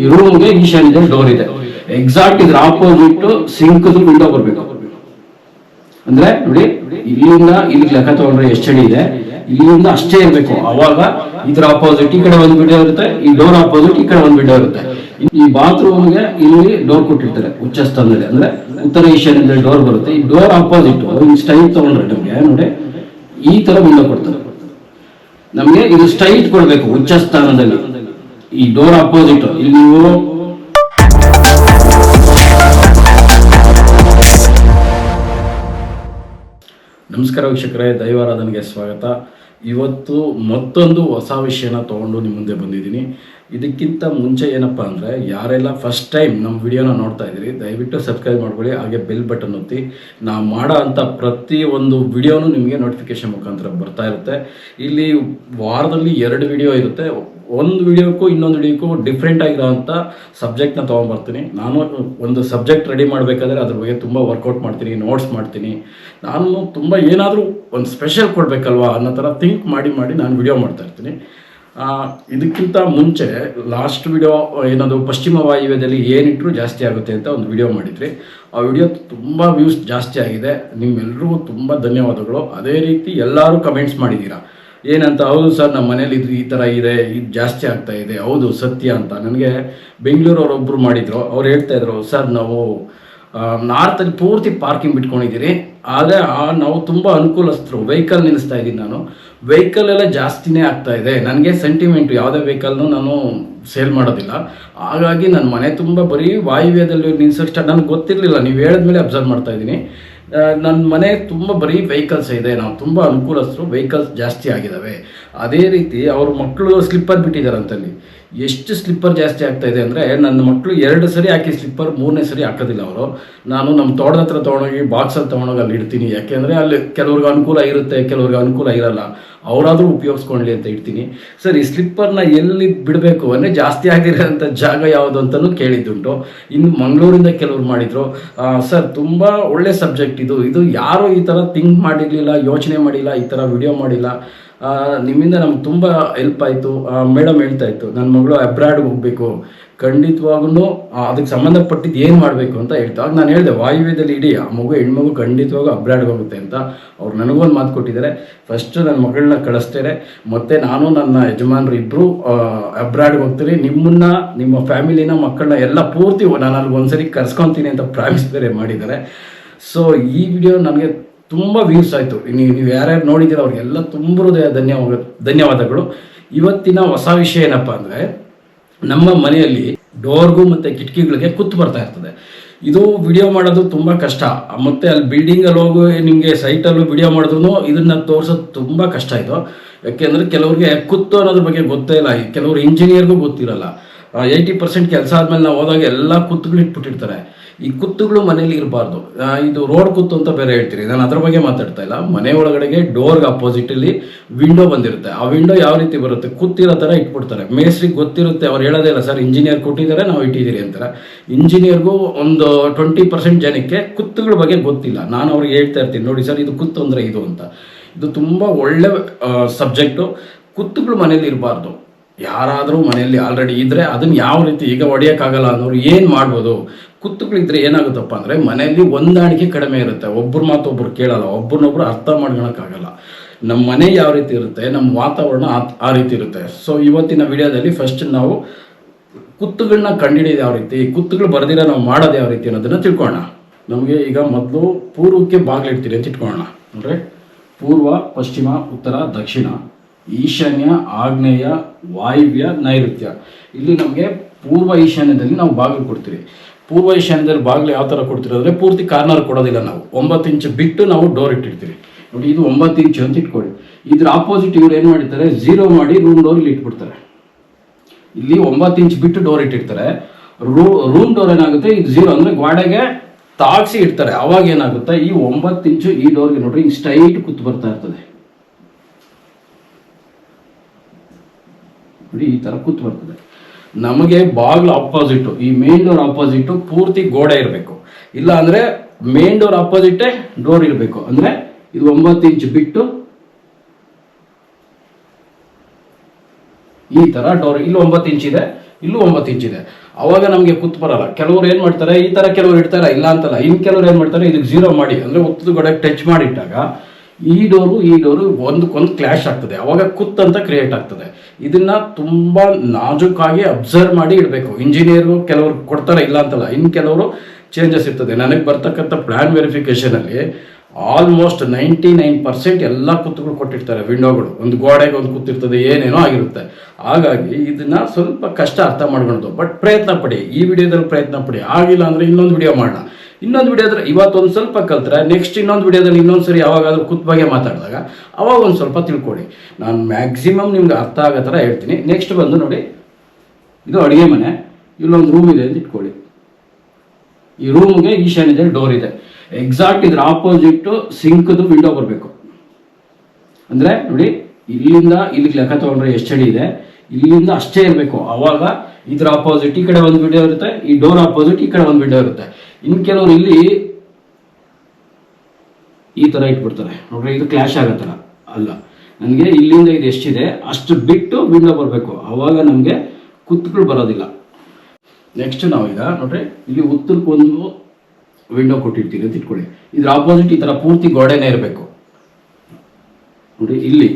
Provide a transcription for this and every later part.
ಈ ರೂಮ್ಗೆ ಈಶಾನ್ಯ ಡೋರ್ ಇದೆ. ಎಕ್ಸಾಕ್ಟ್ ಇದ್ರ ಆಪೋಸಿಟ್ ಸಿಂಕ್ ವಿಂಡೋ ಬರ್ಬೇಕು. ಅಂದ್ರೆ ನೋಡಿ, ಇಲ್ಲಿಂದ ಇಲ್ಲಿ ಲೆಕ್ಕ ತಗೊಂಡ್ರೆ ಎಷ್ಟು ಅಡಿ ಇದೆ? ಇಲ್ಲಿಂದ ಅಷ್ಟೇ ಇರಬೇಕು. ಅವಾಗ ಇದ್ರ ಆಪೋಸಿಟ್ ಈ ಕಡೆ ಒಂದು ವಿಂಡೋ ಇರುತ್ತೆ, ಈ ಡೋರ್ ಆಪೋಸಿಟ್ ಈ ಕಡೆ ಒಂದು ವಿಂಡೋ ಇರುತ್ತೆ. ಈ ಬಾತ್ರೂಮ್ಗೆ ಇಲ್ಲಿ ಡೋರ್ ಕೊಟ್ಟಿರ್ತಾರೆ, ಉಚ್ಚ ಸ್ಥಾನದಲ್ಲಿ. ಅಂದ್ರೆ ಉತ್ತರ ಈಶಾನ್ಯದ ಡೋರ್ ಬರುತ್ತೆ. ಈ ಡೋರ್ ಆಪೋಸಿಟ್ ಸ್ಟೈಲ್ ತಗೊಂಡ್ರೆ ನಮಗೆ, ನೋಡಿ, ಈ ತರ ವಿಂಡೋ ಕೊಡ್ತಾರೆ. ನಮಗೆ ಇದು ಸ್ಟೈಟ್ ಕೊಡ್ಬೇಕು, ಉಚ್ಚ ಸ್ಥಾನದಲ್ಲಿ. ಈ ಡೋರ್ ಅಪೋಸಿಟ್ ಇಲ್ಲಿ ನೀವು ನಮಸ್ಕಾರ ವೀಕ್ಷಕರೇ, ದೈವಾರಾಧನೆಗೆ ಸ್ವಾಗತ. ಇವತ್ತು ಮತ್ತೊಂದು ಹೊಸ ವಿಷಯನ ತಗೊಂಡು ನಿಮ್ಮ ಮುಂದೆ ಬಂದಿದ್ದೀನಿ. ಇದಕ್ಕಿಂತ ಮುಂಚೆ ಏನಪ್ಪ ಅಂದರೆ ಯಾರೆಲ್ಲ ಫಸ್ಟ್ ಟೈಮ್ ನಮ್ಮ ವಿಡಿಯೋನ ನೋಡ್ತಾ ಇದ್ದೀರಿ ದಯವಿಟ್ಟು ಸಬ್ಸ್ಕ್ರೈಬ್ ಮಾಡ್ಕೊಳ್ಳಿ ಹಾಗೆ ಬೆಲ್ ಬಟನ್ ಒತ್ತಿ. ನಾವು ಮಾಡೋ ಅಂಥ ಪ್ರತಿ ಒಂದು ವಿಡಿಯೋನು ನಿಮಗೆ ನೋಟಿಫಿಕೇಶನ್ ಮುಖಾಂತರ ಬರ್ತಾ ಇರುತ್ತೆ. ಇಲ್ಲಿ ವಾರದಲ್ಲಿ ಎರಡು ವಿಡಿಯೋ ಇರುತ್ತೆ. ಒಂದು ವಿಡಿಯೋಕ್ಕೂ ಇನ್ನೊಂದು ವಿಡಿಯೋಕ್ಕೂ ಡಿಫ್ರೆಂಟ್ ಆಗಿರೋಂಥ ಸಬ್ಜೆಕ್ಟ್ನ ತೊಗೊಂಬರ್ತೀನಿ. ನಾನು ಒಂದು ಸಬ್ಜೆಕ್ಟ್ ರೆಡಿ ಮಾಡಬೇಕಾದ್ರೆ ಅದ್ರ ಬಗ್ಗೆ ತುಂಬ ವರ್ಕೌಟ್ ಮಾಡ್ತೀನಿ ನೋಟ್ಸ್ ಮಾಡ್ತೀನಿ. ನಾನು ತುಂಬ ಏನಾದರೂ ಒಂದು ಸ್ಪೆಷಲ್ ಕೊಡಬೇಕಲ್ವಾ ಅನ್ನೋ ಥರ ಥಿಂಕ್ ಮಾಡಿ ಮಾಡಿ ನಾನು ವಿಡಿಯೋ ಮಾಡ್ತಾ ಇರ್ತೀನಿ. ಆ, ಇದಕ್ಕಿಂತ ಮುಂಚೆ ಲಾಸ್ಟ್ ವಿಡಿಯೋ ಏನದು ಪಶ್ಚಿಮ ವಾಯುವ್ಯದಲ್ಲಿ ಏನಿಟ್ಟರು ಜಾಸ್ತಿ ಆಗುತ್ತೆ ಅಂತ ಒಂದು ವಿಡಿಯೋ ಮಾಡಿದ್ರಿ ಆ ವಿಡಿಯೋ ತುಂಬ ವ್ಯೂಸ್ ಜಾಸ್ತಿ ಆಗಿದೆ. ನಿಮ್ಮೆಲ್ಲರಿಗೂ ತುಂಬ ಧನ್ಯವಾದಗಳು. ಅದೇ ರೀತಿ ಎಲ್ಲರೂ ಕಮೆಂಟ್ಸ್ ಮಾಡಿದ್ದೀರಾ? ಏನಂತ, ಹೌದು ಸರ್, ನಮ್ಮ ಮನೇಲಿ ಇದು ಈ ಥರ ಇದೆ, ಇದು ಜಾಸ್ತಿ ಆಗ್ತಾ ಇದೆ, ಹೌದು ಸತ್ಯ ಅಂತ. ನನಗೆ ಬೆಂಗಳೂರವರೊಬ್ಬರು ಮಾಡಿದರು. ಅವ್ರು ಹೇಳ್ತಾ ಇದ್ರು, ಸರ್, ನಾವು ನಾರ್ತಲ್ಲಿ ಪೂರ್ತಿ ಪಾರ್ಕಿಂಗ್ ಬಿಟ್ಕೊಂಡಿದ್ದೀರಿ. ಆದರೆ ನಾವು ತುಂಬ ಅನುಕೂಲಸ್ಥರು. ವೆಹಿಕಲ್ ನಿಲ್ಲಿಸ್ತಾ ಇದ್ದೀನಿ ನಾನು. ವೆಹಿಕಲ್ ಎಲ್ಲ ಜಾಸ್ತಿನೇ ಆಗ್ತಾ ಇದೆ. ನನಗೆ ಸೆಂಟಿಮೆಂಟ್ ಯಾವುದೇ ವೆಹಿಕಲ್ನು ನಾನು ಸೇಲ್ ಮಾಡೋದಿಲ್ಲ. ಹಾಗಾಗಿ ನನ್ನ ಮನೆ ತುಂಬ ಬರೀ ವಾಯುವ್ಯದಲ್ಲಿ ನಿಲ್ಸೋಕೆ ಸ್ಟಾರ್ಟ್ ನನಗೆ ಗೊತ್ತಿರಲಿಲ್ಲ. ನೀವು ಹೇಳಿದ್ಮೇಲೆ ಅಬ್ಸರ್ವ್ ಮಾಡ್ತಾ ಇದ್ದೀನಿ. ನನ್ನ ಮನೆ ತುಂಬ ಬರೀ ವೆಹಿಕಲ್ಸ್ ಇದೆ. ನಾವು ತುಂಬ ಅನುಕೂಲಸ್ಥರು. ವೆಹಿಕಲ್ಸ್ ಜಾಸ್ತಿ ಆಗಿದ್ದಾವೆ ಅದೇ ರೀತಿ ಅವ್ರ ಮಕ್ಕಳು ಸ್ಲಿಪ್ಪರ್ ಬಿಟ್ಟಿದ್ದಾರೆ ಅಂತಲ್ಲಿ. ಎಷ್ಟು ಸ್ಲಿಪ್ಪರ್ ಜಾಸ್ತಿ ಆಗ್ತಾ ಇದೆ ಅಂದರೆ ನನ್ನ ಮಕ್ಕಳು ಎರಡು ಸರಿ ಹಾಕಿ ಸ್ಲಿಪ್ಪರ್, ಮೂರನೇ ಸರಿ ಹಾಕೋದಿಲ್ಲ ಅವರು. ನಾನು ನಮ್ಮ ತೋಟದ ಹತ್ರ ತೊಗೊಂಡೋಗಿ ಬಾಕ್ಸಲ್ಲಿ ತೊಗೊಂಡೋಗಿ ಅಲ್ಲಿ ಇಡ್ತೀನಿ. ಯಾಕೆಂದರೆ ಅಲ್ಲಿ ಕೆಲವ್ರಿಗೆ ಅನುಕೂಲ ಇರುತ್ತೆ, ಕೆಲವ್ರಿಗೆ ಅನುಕೂಲ ಇರಲ್ಲ. ಅವರಾದರೂ ಉಪಯೋಗಿಸ್ಕೊಳ್ಳಿ ಅಂತ ಇಡ್ತೀನಿ. ಸರ್ ಈ ಸ್ಲಿಪ್ಪರ್ನ ಎಲ್ಲಿ ಬಿಡಬೇಕು? ಅಂದರೆ ಜಾಸ್ತಿ ಆಗಿರೋಂಥ ಜಾಗ ಯಾವುದು ಅಂತಲೂ ಕೇಳಿದ್ದುಂಟು. ಇನ್ನು ಮಂಗಳೂರಿಂದ ಕೆಲವ್ರು ಮಾಡಿದರು. ಸರ್, ತುಂಬ ಒಳ್ಳೆ ಸಬ್ಜೆಕ್ಟ್ ಇದು. ಇದು ಯಾರೂ ಈ ಥರ ಥಿಂಕ್ ಮಾಡಿರಲಿಲ್ಲ, ಯೋಚನೆ ಮಾಡಿಲ್ಲ, ಈ ಥರ ವಿಡಿಯೋ ಮಾಡಿಲ್ಲ. ನಿಮ್ಮಿಂದ ನಮ್ಗೆ ತುಂಬ ಹೆಲ್ಪ್ ಆಯಿತು. ಮೇಡಮ್ ಹೇಳ್ತಾ ಇತ್ತು ನನ್ನ ಮಗಳು ಅಬ್ರಾಡ್ಗೆ ಹೋಗಬೇಕು. ಖಂಡಿತವಾಗೂ ಅದಕ್ಕೆ ಸಂಬಂಧಪಟ್ಟಿದ್ದು ಏನು ಮಾಡಬೇಕು ಅಂತ ಹೇಳ್ತಾ. ಆಗ ನಾನು ಹೇಳಿದೆ, ವಾಯುವ್ಯದಲ್ಲಿ ಇಡೀ, ಆ ಮಗು, ಹೆಣ್ಮಗು ಖಂಡಿತವಾಗೂ ಅಬ್ರಾಡ್ಗೆ ಹೋಗುತ್ತೆ ಅಂತ ಅವ್ರು ನನಗೊಂದು ಮಾತು ಕೊಟ್ಟಿದ್ದಾರೆ. ಫಸ್ಟ್ ನನ್ನ ಮಗಳನ್ನ ಕಳಿಸ್ತೇನೆ. ಮತ್ತು ನಾನು ನನ್ನ ಯಜಮಾನರು ಇಬ್ಬರು ಅಬ್ರಾಡ್ಗೆ ಹೋಗ್ತೀರಿ. ನಿಮ್ಮನ್ನ, ನಿಮ್ಮ ಫ್ಯಾಮಿಲಿನ ಮಕ್ಕಳನ್ನ ಎಲ್ಲ ಪೂರ್ತಿ ನಾನು ಅಲ್ಲಿ ಒಂದ್ಸರಿ ಕರ್ಸ್ಕೊತೀನಿ ಅಂತ ಪ್ರಾಮಿಸ್ ಬೇರೆ ಮಾಡಿದ್ದಾರೆ. ಸೊ ಈ ವಿಡಿಯೋ ನನಗೆ ತುಂಬ ವ್ಯೂಸ್ ಆಯಿತು. ನೀವು ನೀವು ಯಾರ್ಯಾರು ನೋಡಿದ್ದೀರ ಅವ್ರಿಗೆಲ್ಲ ತುಂಬ ಧನ್ಯವಾದ ಧನ್ಯವಾದಗಳು. ಇವತ್ತಿನ ಹೊಸ ವಿಷಯ ಏನಪ್ಪ ಅಂದರೆ, ನಮ್ಮ ಮನೆಯಲ್ಲಿ ಡೋರ್ಗೂ ಮತ್ತು ಕಿಟಕಿಗಳಿಗೆ ಕುತ್ತು ಬರ್ತಾ ಇರ್ತದೆ. ಇದು ವಿಡಿಯೋ ಮಾಡೋದು ತುಂಬ ಕಷ್ಟ. ಮತ್ತು ಅಲ್ಲಿ ಬಿಲ್ಡಿಂಗಲ್ಲಿ ಹೋಗು, ನಿಮಗೆ ಸೈಟಲ್ಲೂ ವಿಡಿಯೋ ಮಾಡಿದ್ರು ಇದನ್ನು ತೋರಿಸೋದು ತುಂಬ ಕಷ್ಟ ಇದು. ಯಾಕೆಂದರೆ ಕೆಲವ್ರಿಗೆ ಕುತ್ತು ಅನ್ನೋದ್ರ ಬಗ್ಗೆ ಗೊತ್ತೇ ಇಲ್ಲ. ಕೆಲವರು ಇಂಜಿನಿಯರ್ಗೂ ಗೊತ್ತಿರಲ್ಲ. ಏಯ್ಟಿ ಪರ್ಸೆಂಟ್ ಕೆಲಸ ಆದ್ಮೇಲೆ ನಾವು ಹೋದಾಗ ಎಲ್ಲ ಕುತ್ತುಗಳು ಇಟ್ಬಿಟ್ಟಿರ್ತಾರೆ. ಈ ಕುತ್ತುಗಳು ಮನೇಲಿ ಇರಬಾರ್ದು. ಇದು ರೋಡ್ ಕುತ್ತು ಅಂತ ಬೇರೆ ಹೇಳ್ತೀರಿ. ನಾನು ಅದ್ರ ಬಗ್ಗೆ ಮಾತಾಡ್ತಾ ಇಲ್ಲ. ಮನೆ ಒಳಗಡೆಗೆ ಡೋರ್ಗೆ ಅಪೋಸಿಟಲ್ಲಿ ವಿಂಡೋ ಬಂದಿರುತ್ತೆ. ಆ ವಿಂಡೋ ಯಾವ ರೀತಿ ಬರುತ್ತೆ? ಕುತ್ತಿರೋ ಥರ ಇಟ್ಬಿಡ್ತಾರೆ. ಮೇಸ್ರಿಗೆ ಗೊತ್ತಿರುತ್ತೆ, ಅವ್ರು ಹೇಳೋದೇ ಇಲ್ಲ, ಸರ್ ಇಂಜಿನಿಯರ್ ಕೊಟ್ಟಿದ್ದಾರೆ, ನಾವು ಇಟ್ಟಿದ್ದೀರಿ ಅಂತಾರೆ. ಇಂಜಿನಿಯರ್ಗೂ ಒಂದು ಟ್ವೆಂಟಿ ಪರ್ಸೆಂಟ್ ಜನಕ್ಕೆ ಕುತ್ತುಗಳ ಬಗ್ಗೆ ಗೊತ್ತಿಲ್ಲ. ನಾನು ಅವ್ರಿಗೆ ಹೇಳ್ತಾ ಇರ್ತೀನಿ, ನೋಡಿ ಸರ್, ಇದು ಕುತ್ತು ಅಂದರೆ ಇದು ಅಂತ. ಇದು ತುಂಬ ಒಳ್ಳೆ ಸಬ್ಜೆಕ್ಟು ಕುತ್ತುಗಳು ಮನೇಲಿ ಇರಬಾರ್ದು. ಯಾರಾದರೂ ಮನೆಯಲ್ಲಿ ಆಲ್ರೆಡಿ ಇದ್ದರೆ ಅದನ್ನು ಯಾವ ರೀತಿ ಈಗ ಹೊಡೆಯೋಕ್ಕಾಗಲ್ಲ ಅನ್ನೋರು ಏನು ಮಾಡ್ಬೋದು? ಕುತ್ತುಗಳಿದ್ರೆ ಏನಾಗುತ್ತಪ್ಪ ಅಂದರೆ ಮನೆಯಲ್ಲಿ ಹೊಂದಾಣಿಕೆ ಕಡಿಮೆ ಇರುತ್ತೆ. ಒಬ್ಬರು ಮಾತು ಒಬ್ಬರು ಕೇಳಲ್ಲ. ಒಬ್ರನ್ನೊಬ್ರು ಅರ್ಥ ಮಾಡ್ಕೊಳಕ್ಕಾಗಲ್ಲ. ನಮ್ಮ ಮನೆ ಯಾವ ರೀತಿ ಇರುತ್ತೆ? ನಮ್ಮ ವಾತಾವರಣ ಆ- ಆ ರೀತಿ ಇರುತ್ತೆ. ಸೊ ಇವತ್ತಿನ ವಿಡಿಯೋದಲ್ಲಿ ಫಸ್ಟ್ ನಾವು ಕುತ್ತುಗಳನ್ನ ಕಂಡಿಡಿಯೋದು ಯಾವ ರೀತಿ? ಕುತ್ತುಗಳು ಬರೆದಿರ ನಾವು ಮಾಡೋದು ಯಾವ ರೀತಿ ಅನ್ನೋದನ್ನ ತಿಳ್ಕೊಳ್ಳೋಣ. ನಮಗೆ ಈಗ ಮೊದಲು ಪೂರ್ವಕ್ಕೆ ಬಾಗಿಲಿಡ್ತೀರಿ ಅಂತ ಇಟ್ಕೊಳ್ಳೋಣ. ಅಂದರೆ ಪೂರ್ವ, ಪಶ್ಚಿಮ, ಉತ್ತರ, ದಕ್ಷಿಣ. ಈಶಾನ್ಯ, ಆಗ್ನೇಯ, ವಾಯುವ್ಯ, ನೈಋತ್ಯ. ಇಲ್ಲಿ ನಮಗೆ ಪೂರ್ವ ಈಶಾನ್ಯದಲ್ಲಿ ನಾವು ಬಾಗಿಲು ಕೊಡ್ತೀವಿ. ಪೂರ್ವ ಈಶಾನ್ಯದಲ್ಲಿ ಬಾಗಿಲು ಯಾವ ಥರ ಕೊಡ್ತೀವಿ ಅಂದರೆ ಪೂರ್ತಿ ಕಾರ್ನರ್ ಕೊಡೋದಿಲ್ಲ ನಾವು. ಒಂಬತ್ತು ಇಂಚು ಬಿಟ್ಟು ನಾವು ಡೋರ್ ಇಟ್ಟಿರ್ತೀವಿ. ನೋಡಿ, ಇದು ಒಂಬತ್ತು ಇಂಚು ಅಂತ ಇಟ್ಕೊಳ್ಳಿ. ಇದ್ರ ಆಪೋಸಿಟ್ ಇವ್ರು ಏನು ಮಾಡಿರ್ತಾರೆ? ಝೀರೋ ಮಾಡಿ ರೂಮ್ ಡೋರ್ ಇಲ್ಲಿ ಇಟ್ಬಿಡ್ತಾರೆ. ಇಲ್ಲಿ ಒಂಬತ್ತು ಇಂಚ್ ಬಿಟ್ಟು ಡೋರ್ ಇಟ್ಟಿರ್ತಾರೆ. ರೂ ರೂಮ್ ಡೋರ್ ಏನಾಗುತ್ತೆ? ಇದು ಝೀರೋ ಅಂದ್ರೆ ಗ್ವಾಡೆಗೆ ತಾಗಿಸಿ ಇಡ್ತಾರೆ. ಅವಾಗ ಏನಾಗುತ್ತೆ? ಈ ಒಂಬತ್ತು ಇಂಚು ಈ ಡೋರ್ಗೆ ನೋಡ್ರಿ, ಹಿಂಗೆ ಸ್ಟ್ರೈಟ್ ಕೂತ್ ಬರ್ತಾ ಇರ್ತದೆ. ನೋಡಿ, ಈ ತರ ಕೂತ್ ಬರ್ತದೆ. ನಮಗೆ ಬಾಗ್ಲ ಅಪೋಸಿಟ್ ಈ ಮೇನ್ ಡೋರ್ ಅಪೋಸಿಟ್ ಪೂರ್ತಿ ಗೋಡೆ ಇರಬೇಕು. ಇಲ್ಲ ಅಂದ್ರೆ ಮೇನ್ ಡೋರ್ ಅಪೋಸಿಟೇ ಡೋರ್ ಇರಬೇಕು. ಅಂದ್ರೆ ಇದು ಒಂಬತ್ತು ಇಂಚ್ ಬಿಟ್ಟು ಈ ತರ ಡೋರ್ ಇಲ್ಲಿ ಒಂಬತ್ತು ಇಂಚ್ ಇದೆ, ಇಲ್ಲೂ ಒಂಬತ್ತು ಇಂಚ್ ಇದೆ. ಅವಾಗ ನಮಗೆ ಕೂತ್ ಬರಲ್ಲ. ಕೆಲವರು ಏನ್ ಮಾಡ್ತಾರೆ, ಈ ತರ ಕೆಲವರು ಇಡ್ತಾರೆ ಇಲ್ಲ ಅಂತಲ್ಲ. ಇನ್ನು ಕೆಲವರು ಏನ್ ಮಾಡ್ತಾರೆ, ಇದಕ್ಕೆ ಜೀರೋ ಮಾಡಿ. ಅಂದ್ರೆ ಒತ್ತದ ಗೋಡೆಗೆ ಟಚ್ ಮಾಡಿಟ್ಟಾಗ ಈ ಡೋರು ಈ ಡೋರು ಒಂದಕ್ಕೊಂದು ಕ್ಲಾಶ್ ಆಗ್ತದೆ. ಅವಾಗ ಕುತ್ ಅಂತ ಕ್ರಿಯೇಟ್ ಆಗ್ತದೆ. ಇದನ್ನ ತುಂಬಾ ನಾಜೂಕಾಗಿ ಅಬ್ಸರ್ವ್ ಮಾಡಿ ಇಡಬೇಕು. ಇಂಜಿನಿಯರು ಕೆಲವರು ಕೊಡ್ತಾರೆ ಇಲ್ಲ ಅಂತಲ್ಲ ಇನ್ನು ಕೆಲವರು ಚೇಂಜಸ್ ಇರ್ತದೆ. ನನಗೆ ಬರ್ತಕ್ಕಂಥ ಪ್ಲಾನ್ ವೆರಿಫಿಕೇಶನ್ ಅಲ್ಲಿ ಆಲ್ಮೋಸ್ಟ್ ನೈಂಟಿ ನೈನ್ ಪರ್ಸೆಂಟ್ ಎಲ್ಲ ಕುತ್ತುಗಳು ಕೊಟ್ಟಿರ್ತಾರೆ ವಿಂಡೋಗಳು ಒಂದು ಗೋಡೆಗೆ ಒಂದು ಕೂತಿರ್ತದೆ ಏನೇನೋ ಆಗಿರುತ್ತೆ. ಹಾಗಾಗಿ ಇದನ್ನ ಸ್ವಲ್ಪ ಕಷ್ಟ ಅರ್ಥ ಮಾಡ್ಕೊಳ್ದು. ಬಟ್ ಪ್ರಯತ್ನ ಪಡಿ. ಈ ವಿಡಿಯೋದಲ್ಲಿ ಪ್ರಯತ್ನ ಪಡಿ. ಆಗಿಲ್ಲ ಅಂದ್ರೆ ಇನ್ನೊಂದು ವಿಡಿಯೋ ಮಾಡೋಣ. ಇನ್ನೊಂದು ವಿಡಿಯೋದ್ರೆ ಇವತ್ತೊಂದು ಸ್ವಲ್ಪ ಕಲ್ತ್ರೆ ನೆಕ್ಸ್ಟ್ ಇನ್ನೊಂದು ವಿಡಿಯೋದಲ್ಲಿ ಇನ್ನೊಂದು ಸರಿ ಯಾವಾಗಾದರೂ ಕುತ್ ಬಗ್ಗೆ ಮಾತಾಡಿದಾಗ ಅವಾಗ ಒಂದು ಸ್ವಲ್ಪ ತಿಳ್ಕೊಡಿ. ನಾನು ಮ್ಯಾಕ್ಸಿಮಮ್ ನಿಮ್ಗೆ ಅರ್ಥ ಆಗೋ ಥರ ಹೇಳ್ತೀನಿ. ನೆಕ್ಸ್ಟ್ ಬಂದು ನೋಡಿ, ಇದು ಅಡುಗೆ ಮನೆ. ಇಲ್ಲೊಂದು ರೂಮ್ ಇದೆ ಅಂತ ಇಟ್ಕೊಳ್ಳಿ. ಈ ರೂಮ್ಗೆ ಇದೆ ಡೋರ್ ಇದೆ. ಎಕ್ಸಾಕ್ಟ್ ಇದ್ರ ಆಪೋಸಿಟ್ ಸಿಂಕ್ದು ವಿಂಡೋ ಬರಬೇಕು. ಅಂದರೆ ನೋಡಿ, ಇಲ್ಲಿಂದ ಇಲ್ಲಿಗೆ ಲೆಕ್ಕ ತಗೊಂಡ್ರೆ ಎಷ್ಟು ಅಡಿ ಇದೆ? ಇಲ್ಲಿಂದ ಅಷ್ಟೇ ಇರಬೇಕು. ಅವಾಗ ಇದ್ರ ಆಪೋಸಿಟ್ ಈ ಕಡೆ ಒಂದು ವಿಂಡೋ ಇರುತ್ತೆ, ಈ ಡೋರ್ ಆಪೋಸಿಟ್ ಈ ಕಡೆ ಒಂದು ವಿಂಡೋ ಇರುತ್ತೆ. ಇನ್ ಕೆಲವರು ಇಲ್ಲಿ ಈ ತರ ಇಟ್ಬಿಡ್ತಾರೆ. ನೋಡ್ರಿ, ಇದು ಕ್ಲಾಶ್ ಆಗತ್ತಲ್ಲ ಅಲ್ಲ, ನನಗೆ ಇಲ್ಲಿಂದ ಇದು ಎಷ್ಟಿದೆ? ಅಷ್ಟು ಬಿಟ್ಟು ವಿಂಡೋ ಬರಬೇಕು. ಅವಾಗ ನಮಗೆ ಕುತ್ತುಗಳು ಬರೋದಿಲ್ಲ. ನೆಕ್ಸ್ಟ್ ನಾವೀಗ ನೋಡ್ರಿ, ಇಲ್ಲಿ ಉತ್ತರಕ್ಕೆ ಒಂದು ವಿಂಡೋ ಕೊಟ್ಟಿರ್ತೀವಿ ಅಂತ ಇಟ್ಕೊಳ್ಳಿ. ಇದ್ರ ಆಪೋಸಿಟ್ ಈ ಥರ ಪೂರ್ತಿ ಗೋಡೆನೇ ಇರಬೇಕು. ನೋಡಿ ಇಲ್ಲಿ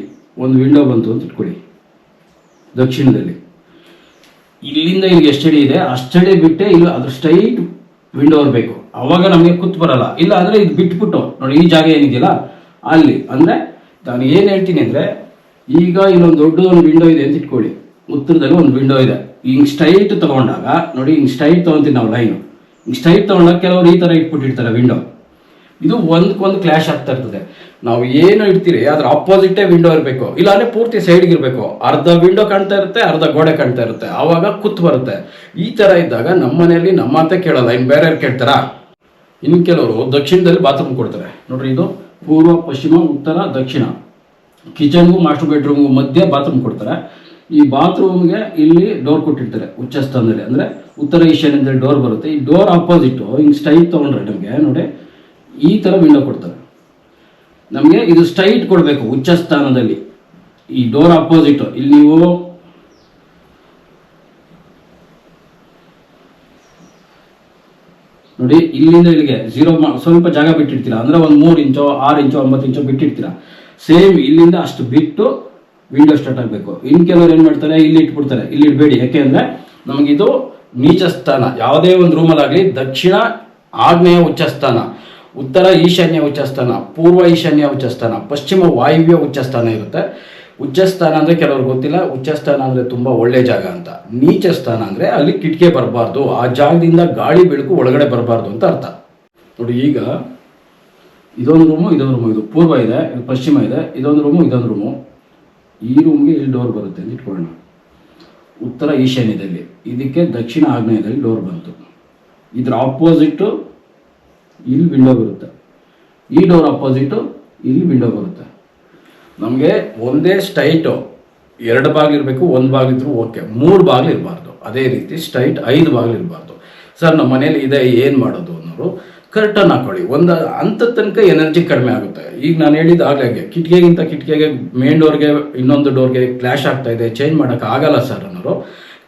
ಒಂದು ವಿಂಡೋ ಬಂತು ಅಂತ ಇಟ್ಕೊಳ್ಳಿ. ದಕ್ಷಿಣದಲ್ಲಿ. ಇಲ್ಲಿಂದ ಇಲ್ಲಿಗೆ ಎಷ್ಟಡಿ ಇದೆ? ಅಷ್ಟಡಿ ಬಿಟ್ಟೆ ಇಲ್ಲಿ ಅದ್ರ ಸ್ಟ್ರೈಟ್ ವಿಂಡೋ ಇರಬೇಕು ಅವಾಗ ನಮಗೆ ಕುತ್ತು ಬರಲ್ಲ. ಇಲ್ಲ ಅಂದರೆ ಇದು ಬಿಟ್ಬಿಟ್ಟು, ನೋಡಿ ಈ ಜಾಗ ಏನಿದೆಯಲ್ಲ, ಅಲ್ಲಿ. ಅಂದ್ರೆ ನಾನು ಏನು ಹೇಳ್ತೀನಿ ಅಂದ್ರೆ, ಈಗ ಇಲ್ಲೊಂದು ದೊಡ್ಡ ಒಂದು ವಿಂಡೋ ಇದೆ ಅಂತ ಇಟ್ಕೊಳ್ಳಿ. ಉತ್ತರದಲ್ಲಿ ಒಂದು ವಿಂಡೋ ಇದೆ. ಹಿಂಗೆ ಸ್ಟೈಟ್ ತಗೊಂಡಾಗ, ನೋಡಿ ಹಿಂಗ್ ಸ್ಟೈಟ್ ತಗೊಂತೀವಿ ನಾವು ಲೈನ್ ಹಿಂಗ್ ಸ್ಟೈಟ್ ತೊಗೊಂಡಾಗ ಕೆಲವರು ಈ ತರ ಇಟ್ಬಿಟ್ಟಿರ್ತಾರೆ ವಿಂಡೋ ಇದು ಒಂದಕ್ಕೊಂದು ಕ್ಲಾಶ್ ಆಗ್ತಾ ಇರ್ತದೆ. ನಾವು ಏನು ಇಡ್ತೀರಿ? ಅದ್ರ ಆಪೋಸಿಟೇ ವಿಂಡೋ ಇರಬೇಕು. ಇಲ್ಲಾಂದ್ರೆ ಪೂರ್ತಿ ಸೈಡ್ಗೆ ಇರಬೇಕು. ಅರ್ಧ ವಿಂಡೋ ಕಾಣ್ತಾ ಇರುತ್ತೆ, ಅರ್ಧ ಗೋಡೆ ಕಾಣ್ತಾ ಇರುತ್ತೆ. ಆವಾಗ ಕುತ್ ಬರುತ್ತೆ. ಈ ತರ ಇದ್ದಾಗ ನಮ್ಮ ಮನೆಯಲ್ಲಿ ನಮ್ಮ ಮಾತೇ ಕೇಳಲ್ಲ. ಇನ್ನು ಬೇರೆ ಕೇಳ್ತಾರಾ? ಇನ್ನು ಕೆಲವರು ದಕ್ಷಿಣದಲ್ಲಿ ಬಾತ್ರೂಮ್ ಕೊಡ್ತಾರೆ. ನೋಡ್ರಿ ಇದು ಪೂರ್ವ, ಪಶ್ಚಿಮ, ಉತ್ತರ, ದಕ್ಷಿಣ. ಕಿಚನ್ಗೂ ಮಾಸ್ಟರ್ ಬೆಡ್ರೂಮ್ಗೂ ಮಧ್ಯೆ ಬಾತ್ರೂಮ್ ಕೊಡ್ತಾರೆ. ಈ ಬಾತ್ರೂಮ್ಗೆ ಇಲ್ಲಿ ಡೋರ್ ಕೊಟ್ಟಿರ್ತಾರೆ ಉಚ್ಚ ಸ್ಥಾನದಲ್ಲಿ. ಅಂದ್ರೆ ಉತ್ತರ ಈಶಾನ್ಯದಲ್ಲಿ ಡೋರ್ ಬರುತ್ತೆ. ಈ ಡೋರ್ ಆಪೋಸಿಟ್ ಹಿಂಗ್ ಸ್ಟೈಲ್ ತಗೊಂಡ್ರೆ ನಮಗೆ, ನೋಡಿ, ಈ ತರ ವಿಂಡೋ ಕೊಡ್ತಾರೆ. ನಮಗೆ ಇದು ಸ್ಟ್ರೈಟ್ ಕೊಡಬೇಕು ಉಚ್ಚ ಸ್ಥಾನದಲ್ಲಿ ಈ ಡೋರ್ ಅಪೋಸಿಟ್ ಇಲ್ಲಿ ನೀವು ನೋಡಿ, ಇಲ್ಲಿಂದ ಇಲ್ಲಿಗೆ ಜೀರೋ ಸ್ವಲ್ಪ ಜಾಗ ಬಿಟ್ಟಿರ್ತೀರಾ ಅಂದ್ರೆ ಒಂದು ಮೂರು ಇಂಚೋ, ಆರು ಇಂಚೋ, ಒಂಬತ್ತು ಇಂಚೋ ಬಿಟ್ಟಿರ್ತೀರಾ ಸೇಮ್ ಇಲ್ಲಿಂದ ಅಷ್ಟು ಬಿಟ್ಟು ವಿಂಡೋ ಸ್ಟಾರ್ಟ್ ಆಗಬೇಕು. ಇನ್ ಕೆಲವರು ಏನು ಮಾಡ್ತಾರೆ? ಇಲ್ಲಿ ಇಟ್ಬಿಡ್ತಾರೆ. ಇಲ್ಲಿ ಇಡಬೇಡಿ. ಯಾಕೆಂದ್ರೆ ನಮಗಿದು ನೀಚ ಸ್ಥಾನ ಯಾವುದೇ ಒಂದು ರೂಮಲ್ಲಾಗಲಿ ದಕ್ಷಿಣ ಆಗ್ನೇಯ ಉಚ್ಚ ಸ್ಥಾನ ಉತ್ತರ ಈಶಾನ್ಯ ಉಚ್ಚಸ್ಥಾನ, ಪೂರ್ವ ಈಶಾನ್ಯ ಉಚ್ಚಸ್ಥಾನ, ಪಶ್ಚಿಮ ವಾಯುವ್ಯ ಉಚ್ಚಸ್ಥಾನ ಇರುತ್ತೆ. ಉಚ್ಚಸ್ಥಾನ ಅಂದರೆ ಕೆಲವ್ರಿಗೆ ಗೊತ್ತಿಲ್ಲ. ಉಚ್ಚಸ್ಥಾನ ಅಂದರೆ ತುಂಬಾ ಒಳ್ಳೆ ಜಾಗ ಅಂತ. ನೀಚ ಸ್ಥಾನ ಅಂದರೆ ಅಲ್ಲಿ ಕಿಟಕಿ ಬರಬಾರ್ದು, ಆ ಜಾಗದಿಂದ ಗಾಳಿ ಬೆಳಕು ಒಳಗಡೆ ಬರಬಾರ್ದು ಅಂತ ಅರ್ಥ. ನೋಡಿ, ಈಗ ಇದೊಂದು ರೂಮು ಇದೊಂದು ರೂಮು ಇದು ಪೂರ್ವ ಇದೆ, ಇದು ಪಶ್ಚಿಮ ಇದೆ, ಇದೊಂದು ರೂಮು ಇದೊಂದು ರೂಮು ಈ ರೂಮ್ಗೆ ಇಲ್ಲಿ ಡೋರ್ ಬರುತ್ತೆ ಅಂತ ಇಟ್ಕೊಳ್ಳೋಣ. ಉತ್ತರ ಈಶಾನ್ಯದಲ್ಲಿ, ಇದಕ್ಕೆ ದಕ್ಷಿಣ ಆಗ್ನೇಯದಲ್ಲಿ ಡೋರ್ ಬಂತು. ಇದ್ರ ಆಪೋಸಿಟ್ಟು ಇಲ್ಲಿ ವಿಂಡೋ ಬರುತ್ತೆ. ಈ ಡೋರ್ ಅಪೋಸಿಟು ಇಲ್ಲಿ ವಿಂಡೋ ಬರುತ್ತೆ. ನಮಗೆ ಒಂದೇ ಸ್ಟೈಟು ಎರಡು ಬಾಗಿಲಿರಬೇಕು ಒಂದು ಬಾಗಿಲಿದ್ರು ಓಕೆ ಮೂರು ಬಾಗಿಲು ಇರಬಾರ್ದು. ಅದೇ ರೀತಿ ಸ್ಟೈಟ್ ಐದು ಬಾಗಿಲು ಇರಬಾರ್ದು. ಸರ್, ನಮ್ಮ ಮನೇಲಿ ಇದೆ, ಏನು ಮಾಡೋದು ಅನ್ನೋರು ಕರ್ಟನ್ ಹಾಕೊಳ್ಳಿ. ಒಂದು ಅಂತ ತನಕ ಎನರ್ಜಿ ಕಡಿಮೆ ಆಗುತ್ತೆ. ಈಗ ನಾನು ಹೇಳಿದ ಹಾಗೆ ಕಿಟಕಿಗಿಂತ ಕಿಟಕಿಗೆ ಮೇನ್ ಡೋರ್ಗೆ ಇನ್ನೊಂದು ಡೋರ್ಗೆ ಕ್ಲಾಶ್ ಆಗ್ತಾ ಇದೆ ಚೇಂಜ್ ಮಾಡೋಕ್ಕಾಗಲ್ಲ ಸರ್ ಅನ್ನೋರು.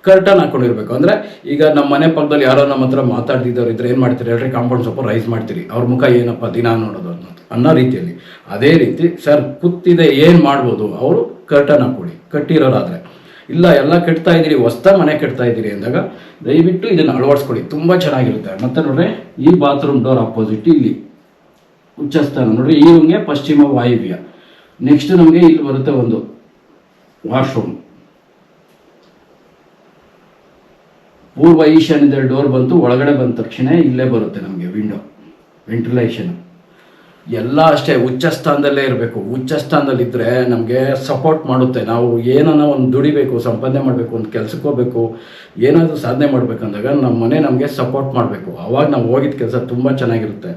ಕರ್ಟನ್ ಹಾಕೊಂಡಿರ್ಬೇಕು. ಅಂದ್ರೆ ಈಗ ನಮ್ಮ ಮನೆ ಪಕ್ಕದಲ್ಲಿ ಯಾರೋ ನಮ್ಮ ಹತ್ರ ಮಾತಾಡ್ತಿದ್ದವ್ರು ಇದ್ರೆ ಏನ್ ಮಾಡ್ತೀರಿ? ಹೇಳ್ರಿ ಕಾಂಪೌಂಡ್ ಸ್ವಲ್ಪ ರೈಸ್ ಮಾಡ್ತೀರಿ. ಅವ್ರ ಮುಖ ಏನಪ್ಪ ದಿನ ನೋಡೋದು ಅನ್ನೋದು ಅನ್ನೋ ರೀತಿಯಲ್ಲಿ. ಅದೇ ರೀತಿ ಸರ್ ಕೂತಿದೆ ಏನ್ ಮಾಡ್ಬೋದು? ಅವರು ಕರ್ಟನ್ ಹಾಕೊಳ್ಳಿ. ಕಟ್ಟಿರೋರಾದ್ರೆ. ಇಲ್ಲ, ಎಲ್ಲ ಕಟ್ತಾ ಇದ್ದೀರಿ, ಹೊಸ್ತ ಮನೆ ಕಟ್ತಾ ಇದ್ದೀರಿ ಅಂದಾಗ ದಯವಿಟ್ಟು ಇದನ್ನ ಅಳವಡಿಸ್ಕೊಳ್ಳಿ. ತುಂಬಾ ಚೆನ್ನಾಗಿರುತ್ತೆ. ಮತ್ತೆ ನೋಡ್ರಿ, ಈ ಬಾತ್ರೂಮ್ ಡೋರ್ ಅಪೋಸಿಟ್ ಇಲ್ಲಿ. ಉಚ್ಚಸ್ಥಾನ. ನೋಡ್ರಿ, ಈ ರೂಮ್ಗೆ ಪಶ್ಚಿಮ ವಾಯುವ್ಯ. ನೆಕ್ಸ್ಟ್ ನಮಗೆ ಇಲ್ಲಿ ಬರುತ್ತೆ ಒಂದು ವಾಶ್ರೂಮ್ ಪೂರ್ವ ಈಶಾನ್ಯದಲ್ಲಿ ಡೋರ್ ಬಂತು ಒಳಗಡೆ ಬಂದ ತಕ್ಷಣ ಇಲ್ಲೇ ಬರುತ್ತೆ ನಮಗೆ ವಿಂಡೋ ವೆಂಟಿಲೇಷನ್ ಎಲ್ಲ ಅಷ್ಟೇ, ಉಚ್ಚ ಸ್ಥಾನದಲ್ಲೇ ಇರಬೇಕು. ಉಚ್ಚ ಸ್ಥಾನದಲ್ಲಿ ಇದ್ರೆ ನಮಗೆ ಸಪೋರ್ಟ್ ಮಾಡುತ್ತೆ. ನಾವು ಏನನ್ನ ಒಂದು ದುಡಿಬೇಕು, ಸಂಪಾದನೆ ಮಾಡಬೇಕು, ಒಂದು ಕೆಲಸಕ್ಕೆ ಹೋಗ್ಬೇಕು, ಏನಾದರೂ ಸಾಧನೆ ಮಾಡಬೇಕಂದಾಗ ನಮ್ಮ ಮನೆ ನಮಗೆ ಸಪೋರ್ಟ್ ಮಾಡಬೇಕು. ಅವಾಗ ನಾವು ಹೋಗಿದ್ದ ಕೆಲಸ ತುಂಬ ಚೆನ್ನಾಗಿರುತ್ತೆ.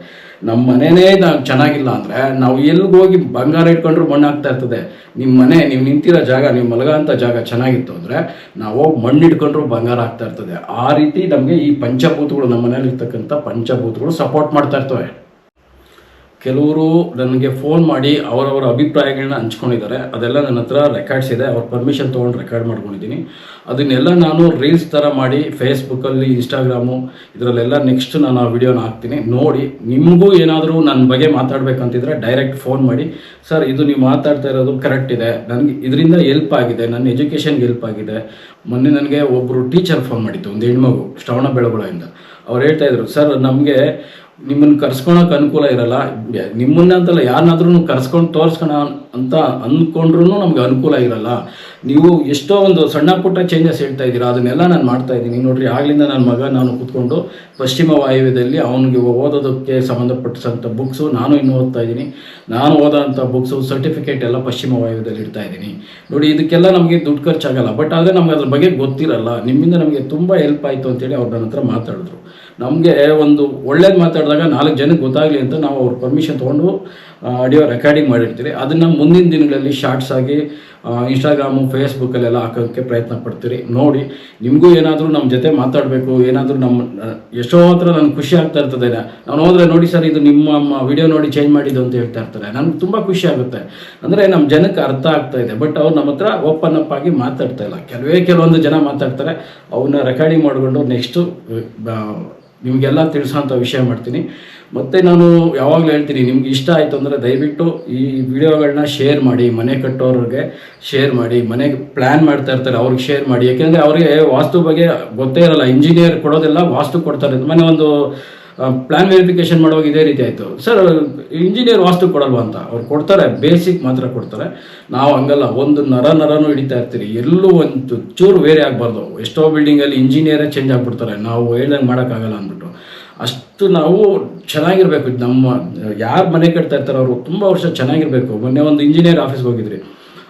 ನಮ್ಮ ಮನೆಯೇ ನಾವು ಚೆನ್ನಾಗಿಲ್ಲ ಅಂದರೆ ನಾವು ಎಲ್ಲಿಗೆ ಹೋಗಿ ಬಂಗಾರ ಇಟ್ಕೊಂಡ್ರು ಮಣ್ಣು ಆಗ್ತಾ ಇರ್ತದೆ. ನಿಮ್ಮ ಮನೆ, ನೀವು ನಿಂತಿರೋ ಜಾಗ, ನೀವು ಮಲಗೋಂಥ ಜಾಗ ಚೆನ್ನಾಗಿತ್ತು ಅಂದರೆ ನಾವು ಮಣ್ಣು ಇಟ್ಕೊಂಡ್ರು ಬಂಗಾರ ಆಗ್ತಾ ಇರ್ತದೆ. ಆ ರೀತಿ ನಮಗೆ ಈ ಪಂಚಭೂತಗಳು ನಮ್ಮ ಮನೇಲಿ ಇರ್ತಕ್ಕಂಥ ಪಂಚಭೂತಗಳು ಸಪೋರ್ಟ್ ಮಾಡ್ತಾ ಇರ್ತವೆ. ಕೆಲವರು ನನಗೆ ಫೋನ್ ಮಾಡಿ ಅವರವರ ಅಭಿಪ್ರಾಯಗಳನ್ನ ಹಂಚ್ಕೊಂಡಿದ್ದಾರೆ. ಅದೆಲ್ಲ ನನ್ನ ಹತ್ರ ರೆಕಾರ್ಡ್ಸ್ ಇದೆ. ಅವ್ರ ಪರ್ಮಿಷನ್ ತೊಗೊಂಡು ರೆಕಾರ್ಡ್ ಮಾಡ್ಕೊಂಡಿದ್ದೀನಿ. ಅದನ್ನೆಲ್ಲ ನಾನು ರೀಲ್ಸ್ ಥರ ಮಾಡಿ ಫೇಸ್ಬುಕ್ಕಲ್ಲಿ ಇನ್ಸ್ಟಾಗ್ರಾಮು ಇದರಲ್ಲೆಲ್ಲ ನೆಕ್ಸ್ಟ್ ನಾನು ಆ ವಿಡಿಯೋನ ಹಾಕ್ತೀನಿ. ನೋಡಿ, ನಿಮಗೂ ಏನಾದರೂ ನನ್ನ ಬಗ್ಗೆ ಮಾತಾಡಬೇಕಂತಿದ್ರೆ ಡೈರೆಕ್ಟ್ ಫೋನ್ ಮಾಡಿ, ಸರ್, ಇದು ನೀವು ಮಾತಾಡ್ತಾ ಇರೋದು ಕರೆಕ್ಟ್ ಇದೆ. ನನಗೆ ಇದರಿಂದ ಹೆಲ್ಪ್ ಆಗಿದೆ. ನನ್ನ ಎಜುಕೇಷನ್ಗೆ ಹೆಲ್ಪ್ ಆಗಿದೆ. ಮೊನ್ನೆ ನನಗೆ ಒಬ್ಬರು ಟೀಚರ್ ಫೋನ್ ಮಾಡಿತ್ತು ಒಂದು ಹೆಣ್ಮಗು ಶ್ರವಣ ಬೆಳಗೊಳದಿಂದ ಅವ್ರು ಹೇಳ್ತಾ ಇದ್ರು, ಸರ್, ನಮಗೆ ನಿಮ್ಮನ್ನು ಕರ್ಸ್ಕೊಳಕ್ಕೆ ಅನುಕೂಲ ಇರಲ್ಲ. ನಿಮ್ಮನ್ನ ಅಂತಲ್ಲ ಯಾರನ್ನಾದ್ರೂ ಕರ್ಸ್ಕೊಂಡು ತೋರಿಸ್ಕೊಣ ಅಂತ ಅಂದ್ಕೊಂಡ್ರು ನಮ್ಗೆ ಅನುಕೂಲ ಇರಲ್ಲ. ನೀವು ಎಷ್ಟೋ ಒಂದು ಸಣ್ಣ ಪುಟ್ಟ ಚೇಂಜಸ್ ಹೇಳ್ತಾ ಇದ್ದೀರಾ, ಅದನ್ನೆಲ್ಲ ನಾನು ಮಾಡ್ತಾ ಇದ್ದೀನಿ. ನೋಡ್ರಿ, ಆಗ್ಲಿಂದ ನನ್ನ ಮಗ ನಾನು ಕೂತ್ಕೊಂಡು ಪಶ್ಚಿಮ ವಾಯುವ್ಯದಲ್ಲಿ ಅವನಿಗೆ ಓದೋದಕ್ಕೆ ಸಂಬಂಧಪಟ್ಟಂಥ ಬುಕ್ಸು ನಾನು ಇನ್ನೂ ಓದ್ತಾ ಇದ್ದೀನಿ. ನಾನು ಓದೋಂಥ ಬುಕ್ಸು ಸರ್ಟಿಫಿಕೇಟ್ ಎಲ್ಲ ಪಶ್ಚಿಮ ವಾಯುವ್ಯದಲ್ಲಿ ಇಡ್ತಾ ಇದ್ದೀನಿ. ನೋಡಿ, ಇದಕ್ಕೆಲ್ಲ ನಮಗೆ ದುಡ್ಡು ಖರ್ಚಾಗಲ್ಲ. ಬಟ್ ಆದರೆ ನಮ್ಗೆ ಅದ್ರ ಬಗ್ಗೆ ಗೊತ್ತಿರಲ್ಲ. ನಿಮ್ಮಿಂದ ನಮಗೆ ತುಂಬ ಹೆಲ್ಪ್ ಆಯಿತು ಅಂತೇಳಿ ಅವ್ರು ನನ್ನ ಹತ್ರ ಮಾತಾಡಿದ್ರು. ನಮಗೆ ಒಂದು ಒಳ್ಳೇದು ಮಾತಾಡಿದಾಗ ನಾಲ್ಕು ಜನಕ್ಕೆ ಗೊತ್ತಾಗಲಿ ಅಂತ ನಾವು ಅವ್ರ ಪರ್ಮಿಷನ್ ತೊಗೊಂಡು ಆಡಿಯೋ ರೆಕಾರ್ಡಿಂಗ್ ಮಾಡಿರ್ತೀರಿ ಅದನ್ನು ಮುಂದಿನ ದಿನಗಳಲ್ಲಿ ಶಾರ್ಟ್ಸ್ ಆಗಿ ಇನ್ಸ್ಟಾಗ್ರಾಮು ಫೇಸ್ಬುಕ್ಕಲ್ಲೆಲ್ಲ ಹಾಕೋಕ್ಕೆ ಪ್ರಯತ್ನ ಪಡ್ತೀರಿ. ನೋಡಿ, ನಿಮಗೂ ಏನಾದರೂ ನಮ್ಮ ಜೊತೆ ಮಾತಾಡಬೇಕು, ಏನಾದರೂ ನಮ್ಮ ಎಷ್ಟೋ ಹತ್ರ ನನಗೆ ಖುಷಿ ಆಗ್ತಾ ಇರ್ತದೆ. ನಾನು ಹೋದ್ರೆ ನೋಡಿ ಸರ್, ಇದು ನಿಮ್ಮ ವಿಡಿಯೋ ನೋಡಿ ಚೇಂಜ್ ಮಾಡಿದ್ದು ಅಂತ ಹೇಳ್ತಾ ಇರ್ತಾರೆ. ನನಗೆ ತುಂಬ ಖುಷಿ ಆಗುತ್ತೆ. ಅಂದರೆ ನಮ್ಮ ಜನಕ್ಕೆ ಅರ್ಥ ಆಗ್ತಾ ಇದೆ. ಬಟ್ ಅವ್ರು ನಮ್ಮ ಹತ್ರ ಓಪನ್ ಅಪ್ ಆಗಿ ಮಾತಾಡ್ತಾ ಇಲ್ಲ. ಕೆಲವೇ ಕೆಲವೊಂದು ಜನ ಮಾತಾಡ್ತಾರೆ. ಅವನ್ನ ರೆಕಾರ್ಡಿಂಗ್ ಮಾಡಿಕೊಂಡು ನೆಕ್ಸ್ಟು ನಿಮಗೆಲ್ಲ ತಿಳಿಸೋಂಥ ವಿಷಯ ಮಾಡ್ತೀನಿ. ಮತ್ತು ನಾನು ಯಾವಾಗಲೂ ಹೇಳ್ತೀನಿ, ನಿಮ್ಗೆ ಇಷ್ಟ ಆಯಿತು ಅಂದರೆ ದಯವಿಟ್ಟು ಈ ವಿಡಿಯೋಗಳನ್ನ ಶೇರ್ ಮಾಡಿ, ಮನೆ ಕಟ್ಟೋರಿಗೆ ಶೇರ್ ಮಾಡಿ ಮನೆಗೆ ಪ್ಲ್ಯಾನ್ ಮಾಡ್ತಾ ಇರ್ತಾರೆ ಅವ್ರಿಗೆ ಶೇರ್ ಮಾಡಿ. ಯಾಕೆಂದರೆ ಅವರಿಗೆ ವಾಸ್ತು ಬಗ್ಗೆ ಗೊತ್ತೇ ಇರಲ್ಲ ಇಂಜಿನಿಯರ್ ಕೊಡೋದೆಲ್ಲ, ವಾಸ್ತು ಕೊಡ್ತಾರೆ. ಮನೆ ಒಂದು ಪ್ಲ್ಯಾನ್ ವೆರಿಫಿಕೇಶನ್ ಮಾಡುವಾಗ ಇದೇ ರೀತಿ ಆಯಿತು. ಸರ್ ಇಂಜಿನಿಯರ್ ವಾಸ್ತು ಕೊಡಲ್ವ ಅಂತ. ಅವ್ರು ಕೊಡ್ತಾರೆ ಬೇಸಿಕ್ ಮಾತ್ರ ಕೊಡ್ತಾರೆ. ನಾವು ಹಂಗಲ್ಲ, ಒಂದು ನರ ನರನೂ ಹಿಡಿತಾ ಇರ್ತೀರಿ. ಎಲ್ಲೂ ಒಂದು ಚೂರು ಬೇರೆ ಆಗಬಾರ್ದು. ಎಷ್ಟೋ ಬಿಲ್ಡಿಂಗಲ್ಲಿ ಇಂಜಿನಿಯರೇ ಚೇಂಜ್ ಆಗಿಬಿಡ್ತಾರೆ. ನಾವು ಹೇಳ್ದಂಗೆ ಮಾಡೋಕ್ಕಾಗಲ್ಲ ಅಂದ್ಬಿಟ್ಟು. ಅಷ್ಟು ನಾವು ಚೆನ್ನಾಗಿರ್ಬೇಕು. ನಮ್ಮ, ಯಾರು ಮನೆ ಕಟ್ತಾ ಇರ್ತಾರೆ ಅವರು ತುಂಬ ವರ್ಷ ಚೆನ್ನಾಗಿರ್ಬೇಕು. ಮೊನ್ನೆ ಒಂದು ಇಂಜಿನಿಯರ್ ಆಫೀಸ್ಗೆ ಹೋಗಿದ್ರಿ.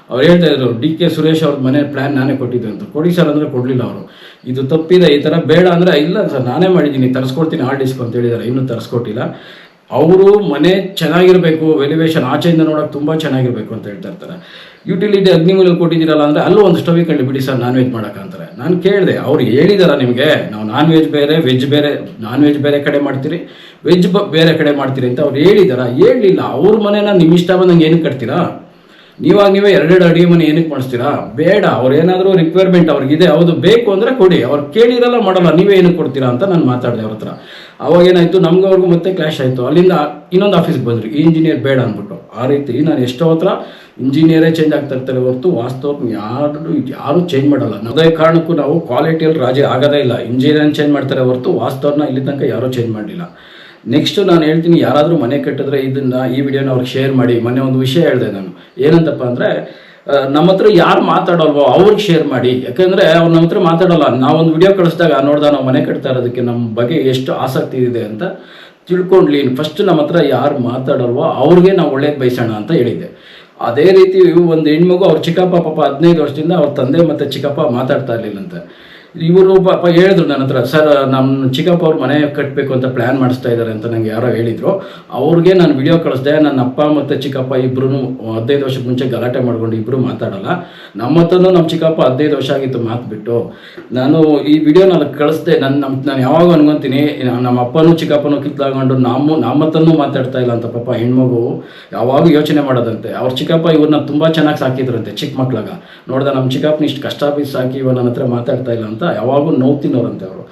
ಅವ್ರು ಹೇಳ್ತಾ ಇದ್ರು, ಡಿ ಕೆ ಸುರೇಶ್ ಅವ್ರ ಮನೆ ಪ್ಲ್ಯಾನ್ ನಾನೇ ಕೊಟ್ಟಿದ್ದೆ ಅಂತ. ಕೊಡಿ ಸರ್ ಅಂದರೆ ಕೊಡಲಿಲ್ಲ ಅವರು. ಇದು ತಪ್ಪಿದೆ, ಈ ಥರ ಬೇಡ ಅಂದರೆ ಇಲ್ಲ ಸರ್, ನಾನೇ ಮಾಡಿದ್ದೀನಿ, ತರಿಸ್ಕೊಡ್ತೀನಿ ಹಾರ್ಡ್ ಡಿಸ್ಕ್ ಅಂತ ಹೇಳಿದ್ದಾರೆ ಇನ್ನೂ ತರಿಸ್ಕೊಟ್ಟಿಲ್ಲ. ಅವರು ಮನೆ ಚೆನ್ನಾಗಿರಬೇಕು ವೆಲಿವೇಶನ್ ಆಚೆಯಿಂದ ನೋಡೋಕೆ ತುಂಬ ಚೆನ್ನಾಗಿರಬೇಕು ಅಂತ ಹೇಳ್ತಾ ಇರ್ತಾರೆ. ಯುಟಿಲಿಟಿ ಅಗ್ನಿಮೂಲಲ್ಲಿ ಕೊಟ್ಟಿದ್ದೀರಲ್ಲ ಅಂದರೆ ಅಲ್ಲೂ ಒಂದು ಸ್ಟವಿ ಕಂಡು ಬಿಡಿ ಸರ್ ನಾನ್ ವೆಜ್ ಮಾಡೋಕ್ಕಂತಾರೆ ನಾನು ಕೇಳಿದೆ, ಅವ್ರು ಹೇಳಿದಾರ ನಿಮಗೆ, ನಾವು ನಾನ್ ವೆಜ್ ಬೇರೆ ವೆಜ್ ಬೇರೆ ನಾನ್ ವೆಜ್ ಬೇರೆ ಕಡೆ ಮಾಡ್ತೀರಿ ವೆಜ್ ಬೇರೆ ಕಡೆ ಮಾಡ್ತೀರಿ ಅಂತ ಅವ್ರು ಹೇಳಿದಾರ. ಹೇಳಲಿಲ್ಲ, ಅವ್ರ ಮನೆನ ನಿಮ್ಮ ಇಷ್ಟ ಬಂದಂಗೆ ಏನು ಕಟ್ತೀರಾ? ನೀವಾಗ ನೀವೇ ಎರಡೆರಡು ಅಡಿಗೆ ಮನೆ ಏನಕ್ಕೆ ಮಾಡಿಸ್ತೀರಾ? ಬೇಡ, ಅವ್ರು ಏನಾದರೂ ರಿಕ್ವೈರ್ಮೆಂಟ್ ಅವ್ರಿಗಿದೆ ಹೌದು, ಬೇಕು ಅಂದರೆ ಕೊಡಿ. ಅವ್ರು ಕೇಳಿರಲ್ಲ ಮಾಡಲ್ಲ ನೀವೇ ಏನಕ್ಕೆ ಕೊಡ್ತೀರಾ ಅಂತ ನಾನು ಮಾತಾಡಿದೆ ಅವ್ರ ಹತ್ರ. ಅವಾಗ ಏನಾಯಿತು ನಮ್ಗೆ ಅವ್ರಿಗೂ ಮತ್ತೆ ಕ್ಲಾಶ್ ಆಯಿತು. ಅಲ್ಲಿಂದ ಇನ್ನೊಂದು ಆಫೀಸ್ಗೆ ಬಂದ್ರಿ. ಈ ಇಂಜಿನಿಯರ್ ಬೇಡ ಅಂದ್ಬಿಟ್ಟು. ಆ ರೀತಿ ನಾನು ಎಷ್ಟೋ ಹತ್ರ ಇಂಜಿನಿಯರೇ ಚೇಂಜ್ ಆಗ್ತಾ ಇರ್ತಾರೆ ಹೊರತು ವಾಸ್ತವ ಯಾರು ಯಾರು ಚೇಂಜ್ ಮಾಡಲ್ಲ. ಅದೇ ಕಾರಣಕ್ಕೂ ನಾವು ಕ್ವಾಲಿಟಿಯಲ್ಲಿ ರಾಜಿ ಆಗೋದೇ ಇಲ್ಲ. ಇಂಜಿನಿಯರ್ ಚೇಂಜ್ ಮಾಡ್ತಾರೆ ಹೊರತು ವಾಸ್ತವನ ಇಲ್ಲಿ ತನಕ ಯಾರೂ ಚೇಂಜ್ ಮಾಡಲಿಲ್ಲ. ನೆಕ್ಸ್ಟ್ ನಾನು ಹೇಳ್ತೀನಿ, ಯಾರಾದರೂ ಮನೆ ಕಟ್ಟಿದ್ರೆ ಇದನ್ನ ಈ ವಿಡಿಯೋನ ಅವ್ರಿಗೆ ಶೇರ್ ಮಾಡಿ. ಮೊನ್ನೆ ಒಂದು ವಿಷಯ ಹೇಳಿದೆ ನಾನು. ಏನಂತಪ್ಪ ಅಂದರೆ ನಮ್ಮ ಹತ್ರ ಯಾರು ಮಾತಾಡೋಲ್ವೋ ಅವ್ರಿಗೆ ಶೇರ್ ಮಾಡಿ. ಯಾಕಂದರೆ ಅವ್ರು ನಮ್ಮ ಹತ್ರ ಮಾತಾಡೋಲ್ಲ. ನಾವೊಂದು ವಿಡಿಯೋ ಕಳಿಸಿದಾಗ, ನೋಡ್ದ ನಾವು ಮನೆ ಕಟ್ತಾ ಇರೋದಕ್ಕೆ ನಮ್ಮ ಬಗ್ಗೆ ಎಷ್ಟು ಆಸಕ್ತಿ ಇದೆ ಅಂತ ತಿಳ್ಕೊಂಡ್ಲಿ. ಫಸ್ಟ್ ನಮ್ಮ ಹತ್ರ ಯಾರು ಮಾತಾಡಲ್ವೋ ಅವ್ರಿಗೆ ನಾವು ಒಳ್ಳೇದು ಬಯಸೋಣ ಅಂತ ಹೇಳಿದ್ದೆ. ಅದೇ ರೀತಿ ಒಂದು ಹೆಣ್ಮಗು, ಅವ್ರ ಚಿಕ್ಕಪ್ಪ ಪಾಪ ಹದಿನೈದು ವರ್ಷದಿಂದ ಅವ್ರ ತಂದೆ ಮತ್ತು ಚಿಕ್ಕಪ್ಪ ಮಾತಾಡ್ತಾ ಇರಲಿಲ್ಲಂತೆ ಇವರು ಪಾಪ ಹೇಳಿದ್ರು ನನ್ನ ಹತ್ರ, ಸರ್ ನಮ್ಮ ಚಿಕ್ಕಪ್ಪ ಅವ್ರ ಮನೆ ಕಟ್ಟಬೇಕು ಅಂತ ಪ್ಲ್ಯಾನ್ ಮಾಡಿಸ್ತಾ ಇದ್ದಾರೆ ಅಂತ ನಂಗೆ ಯಾರೋ ಹೇಳಿದರು. ಅವ್ರಿಗೆ ನಾನು ವಿಡಿಯೋ ಕಳಿಸ್ದೆ, ನನ್ನ ಅಪ್ಪ ಮತ್ತು ಚಿಕ್ಕಪ್ಪ ಇಬ್ಬರು ಹದಿನೈದು ವರ್ಷಕ್ಕೆ ಮುಂಚೆ ಗಲಾಟೆ ಮಾಡ್ಕೊಂಡು ಇಬ್ಬರು ಮಾತಾಡಲ್ಲ. ನಮ್ಮ ಹತ್ರನೂ ನಮ್ಮ ಚಿಕ್ಕಪ್ಪ ಹದಿನೈದು ವರ್ಷ ಆಗಿತ್ತು ಮಾತು ಬಿಟ್ಟು ನಾನು ಈ ವಿಡಿಯೋ ನಾನು ಕಳಿಸ್ದೆ ನನ್ನ ನಮ್ಮ ನಾನು ಯಾವಾಗ ಅನ್ಕೊಂತೀನಿ ನಮ್ಮ ಅಪ್ಪನೂ ಚಿಕ್ಕಪ್ಪನೂ ಕಿತ್ತಾಕೊಂಡು ನಮ್ಮ ನಮ್ಮ ಹತ್ರನೂ ಮಾತಾಡ್ತಾ ಇಲ್ಲ ಅಂತ ಪಾಪ ಹೆಣ್ಮಗು ಯಾವಾಗ ಯೋಚನೆ ಮಾಡೋದಂತೆ. ಅವ್ರ ಚಿಕ್ಕಪ್ಪ ಇವ್ರನ್ನ ತುಂಬ ಚೆನ್ನಾಗಿ ಸಾಕಿದ್ರಂತೆ ಚಿಕ್ಕ ಮಕ್ಳಾಗ ನೋಡ್ದೆ ನಮ್ಮ ಚಿಕ್ಕಪ್ಪನ ಇಷ್ಟು ಕಷ್ಟ ಸಾಕಿ ಇವ ನನ್ನ ಹತ್ರ ಮಾತಾಡ್ತಾ ಇಲ್ಲ ಅಂತ ಯಾವಾಗೂ ನೋವು ಅವರು.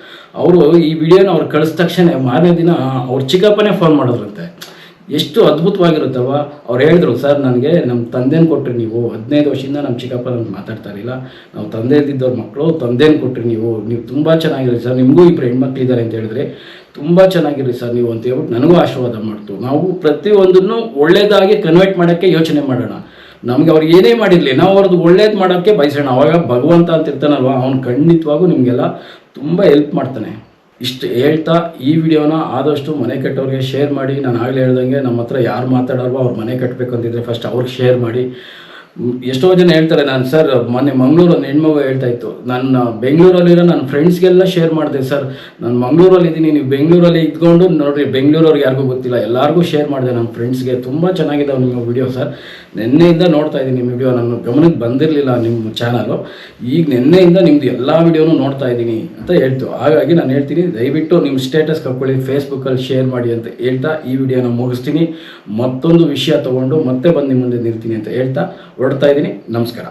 ಅವರು ಈ ವಿಡಿಯೋನ ಅವ್ರು ಕಳಿಸಿದ ತಕ್ಷಣ ಮಾರನೇ ದಿನ ಅವ್ರ ಚಿಕ್ಕಪ್ಪನೇ ಫೋನ್ ಮಾಡಿದ್ರಂತೆ. ಎಷ್ಟು ಅದ್ಭುತವಾಗಿರುತ್ತವ ಅವ್ರು ಹೇಳಿದ್ರು, ಸರ್, ನನಗೆ ನಮ್ಮ ತಂದೆನ ಕೊಟ್ಟರೆ ನೀವು, ಹದಿನೈದು ವರ್ಷದಿಂದ ನಮ್ಮ ಚಿಕ್ಕಪ್ಪ ನಮ್ಗೆ ಮಾತಾಡ್ತಾ ಇರಲಿಲ್ಲ. ನಾವು ತಂದೆ ಇದ್ದಿದ್ದವ್ರ ಮಕ್ಕಳು ತಂದೆನ ಕೊಟ್ಟರೆ ನೀವು ನೀವು ತುಂಬ ಚೆನ್ನಾಗಿರಿ ಸರ್, ನಿಮಗೂ ಇಬ್ಬರು ಹೆಣ್ಮಕ್ಳಿದ್ದಾರೆ ಅಂತ ಹೇಳಿದ್ರೆ ತುಂಬ ಚೆನ್ನಾಗಿರಿ ಸರ್ ನೀವು ಅಂತ ಹೇಳ್ಬಿಟ್ಟು ನನಗೂ ಆಶೀರ್ವಾದ ಮಾಡ್ತು. ನಾವು ಪ್ರತಿಯೊಂದನ್ನು ಒಳ್ಳೆಯದಾಗಿ ಕನ್ವರ್ಟ್ ಮಾಡೋಕ್ಕೆ ಯೋಚನೆ ಮಾಡೋಣ. ನಮ್ಗೆ ಅವ್ರಿಗೆ ಏನೇ ಮಾಡಿರಲಿ, ನಾವು ಅವ್ರದ್ದು ಒಳ್ಳೇದು ಮಾಡೋಕ್ಕೆ ಬಯಸೋಣ. ಅವಾಗ ಭಗವಂತ ಅಂತ ಇರ್ತಾನಲ್ವ, ಅವ್ನು ಖಂಡಿತವಾಗೂ ನಿಮಗೆಲ್ಲ ತುಂಬ ಹೆಲ್ಪ್ ಮಾಡ್ತಾನೆ. ಇಷ್ಟು ಹೇಳ್ತಾ ಈ ವಿಡಿಯೋನ ಆದಷ್ಟು ಮನೆ ಕಟ್ಟೋರಿಗೆ ಶೇರ್ ಮಾಡಿ. ನಾನು ಆಗಲೇ ಹೇಳ್ದಂಗೆ ನಮ್ಮ ಹತ್ರ ಯಾರು ಮಾತಾಡಲ್ವೋ ಅವ್ರು ಮನೆ ಕಟ್ಟಬೇಕು ಅಂತಿದ್ರೆ ಫಸ್ಟ್ ಅವ್ರಿಗೆ ಶೇರ್ ಮಾಡಿ. ಎಷ್ಟೋ ಜನ ಹೇಳ್ತಾರೆ, ನಾನು ಸರ್, ಮೊನ್ನೆ ಮಂಗಳೂರು ಒಂದು ಹೆಣ್ಮಗು ಹೇಳ್ತಾ ಇತ್ತು. ನನ್ನ ಬೆಂಗಳೂರಲ್ಲಿರೋ ನನ್ನ ಫ್ರೆಂಡ್ಸ್ಗೆಲ್ಲ ಶೇರ್ ಮಾಡಿದೆ, ಸರ್. ನಾನು ಮಂಗಳೂರಲ್ಲಿ ಇದ್ದೀನಿ, ನೀವು ಬೆಂಗಳೂರಲ್ಲಿ ಇದ್ಕೊಂಡು ನೋಡ್ರಿ ಬೆಂಗಳೂರವ್ರಿಗೆ ಯಾರಿಗೂ ಗೊತ್ತಿಲ್ಲ. ಎಲ್ಲರಿಗೂ ಶೇರ್ ಮಾಡಿದೆ ನನ್ನ ಫ್ರೆಂಡ್ಸ್ಗೆ ತುಂಬ ಚೆನ್ನಾಗಿದೆ ನಿಮ್ಮ ವಿಡಿಯೋ ಸರ್. ನಿನ್ನೆಯಿಂದ ನೋಡ್ತಾ ಇದ್ದೀನಿ ನಿಮ್ಮ ವಿಡಿಯೋ ನನ್ನ ಗಮನಕ್ಕೆ ಬಂದಿರಲಿಲ್ಲ ನಿಮ್ಮ ಚಾನಲು ಈಗ ನಿನ್ನೆಯಿಂದ ನಿಮ್ಮದು ಎಲ್ಲ ವಿಡಿಯೋನು ನೋಡ್ತಾ ಇದ್ದೀನಿ ಅಂತ ಹೇಳ್ತು. ಹಾಗಾಗಿ ನಾನು ಹೇಳ್ತೀನಿ, ದಯವಿಟ್ಟು ನಿಮ್ಮ ಸ್ಟೇಟಸ್ ಕಳ್ಕೊಳ್ಳಿ ಫೇಸ್ಬುಕ್ಕಲ್ಲಿ ಶೇರ್ ಮಾಡಿ ಅಂತ ಹೇಳ್ತಾ ಈ ವಿಡಿಯೋನ ಮುಗಿಸ್ತೀನಿ. ಮತ್ತೊಂದು ವಿಷಯ ತಗೊಂಡು ಮತ್ತೆ ಬಂದು ನಿಮ್ಮ ಮುಂದೆ ನಿಲ್ತೀನಿ ಅಂತ ಹೇಳ್ತಾ ಹೊರಡ್ತಾ ಇದ್ದೀನಿ. ನಮಸ್ಕಾರ.